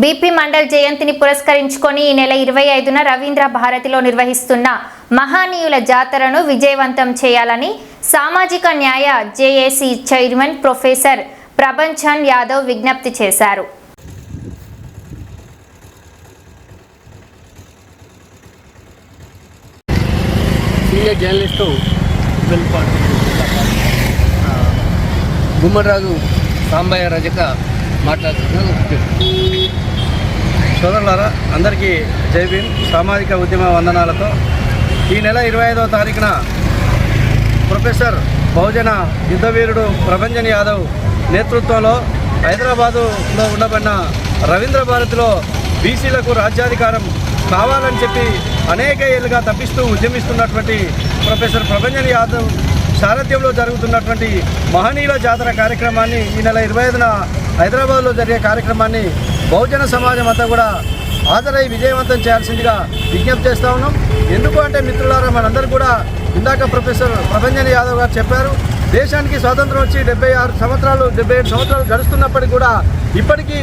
BP mandal జయంతిని పురస్కరించుకొని ఈ నెల ఇరవై ఐదున రవీంద్ర భారతిలో నిర్వహిస్తున్న మహానీయుల జాతరను విజయవంతం చేయాలని సామాజిక న్యాయ JAC chairman professor Prabhanjan Yadav విజ్ఞప్తి చేశారు. జర్నలిస్టు గుమ్మరాజు సాంబయ్య రజక మాట్లాడుతున్నాను సోదరులారా అందరికీ జై భీమ్. సామాజిక ఉద్యమ వందనాలతో ఈ నెల ఇరవై ఐదవ తారీఖున ప్రొఫెసర్ బహుజన యుద్ధవీరుడు ప్రభంజన్ యాదవ్ నేతృత్వంలో హైదరాబాదులో ఉండబడిన రవీంద్ర భారతిలో బీసీలకు రాజ్యాధికారం కావాలని చెప్పి అనేక ఏళ్ళుగా తప్పిస్తూ ఉద్యమిస్తున్నటువంటి ప్రొఫెసర్ ప్రభంజన్ యాదవ్ సారథ్యంలో జరుగుతున్నటువంటి మహనీయుల జాతర కార్యక్రమాన్ని ఈ నెల ఇరవై ఐదున హైదరాబాద్లో జరిగే కార్యక్రమాన్ని బహుజన సమాజం అంతా కూడా హాజరై విజయవంతం చేయాల్సిందిగా విజ్ఞప్తి చేస్తూ ఉన్నాం. ఎందుకు అంటే మిత్రులారా మనందరూ కూడా ఇందాక ప్రొఫెసర్ ప్రభంజన్ యాదవ్ గారు చెప్పారు దేశానికి స్వాతంత్రం వచ్చి డెబ్బై ఆరు సంవత్సరాలు డెబ్బై ఏడు సంవత్సరాలు గడుస్తున్నప్పటికీ కూడా ఇప్పటికీ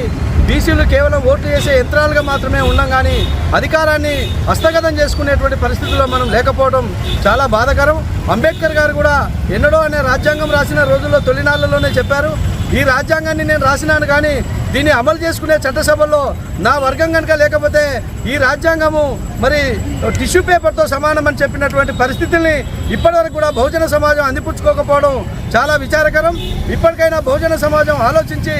బీసీలు కేవలం ఓట్లు చేసే యంత్రాలుగా మాత్రమే ఉన్నాం కానీ అధికారాన్ని హస్తగతం చేసుకునేటువంటి పరిస్థితుల్లో మనం లేకపోవడం చాలా బాధకరం. అంబేద్కర్ గారు కూడా ఎన్నడో అనే రాజ్యాంగం రాసిన రోజుల్లో తొలినాళ్ళలోనే చెప్పారు ఈ రాజ్యాంగాన్ని నేను రాసినాను కానీ దీన్ని అమలు చేసుకునే చట్టసభల్లో నా వర్గం కనుక లేకపోతే ఈ రాజ్యాంగము మరి టిష్యూ పేపర్తో సమానమని చెప్పినటువంటి పరిస్థితుల్ని ఇప్పటివరకు కూడా బహుజన సమాజం అందిపుచ్చుకోకపోవడం చాలా విచారకరం. ఇప్పటికైనా బహుజన సమాజం ఆలోచించి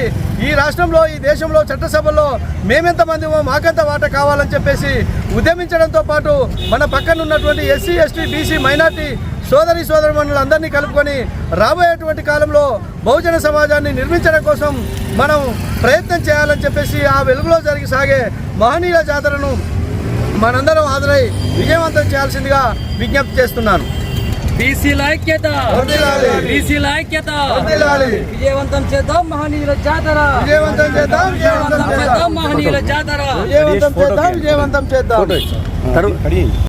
ఈ రాష్ట్రంలో ఈ దేశంలో చట్టసభల్లో మేమెంతమంది మాకెంత వాట కావాలని చెప్పేసి ఉద్యమించడంతో పాటు మన పక్కన ఉన్నటువంటి ఎస్సీ ఎస్టీ బీసీ మైనార్టీ సోదరి సోదరుమణులందరినీ కలుపుకొని రాబోయేటువంటి కాలంలో బహుజన సమాజాన్ని నిర్మించడం కోసం మనం ప్రయత్నం చేయాలని చెప్పేసి ఆ వెలుగులో జరిగి సాగే మహనీయుల జాతరను మనందరం హాజరై విజయవంతం చేయాల్సిందిగా విజ్ఞప్తి చేస్తున్నాను. బీసీల ఐక్యత! వర్ధిల్లాలి. బీసీల ఐక్యత! వర్ధిల్లాలి. విజయవంతం చేద్దాం మహనీయుల జాతర! విజయవంతం చేద్దాం విజయవంతం చేద్దాం. చేద్దాం మహనీయుల జాతర! విజయవంతం చేద్దాం విజయవంతం చేద్దాం.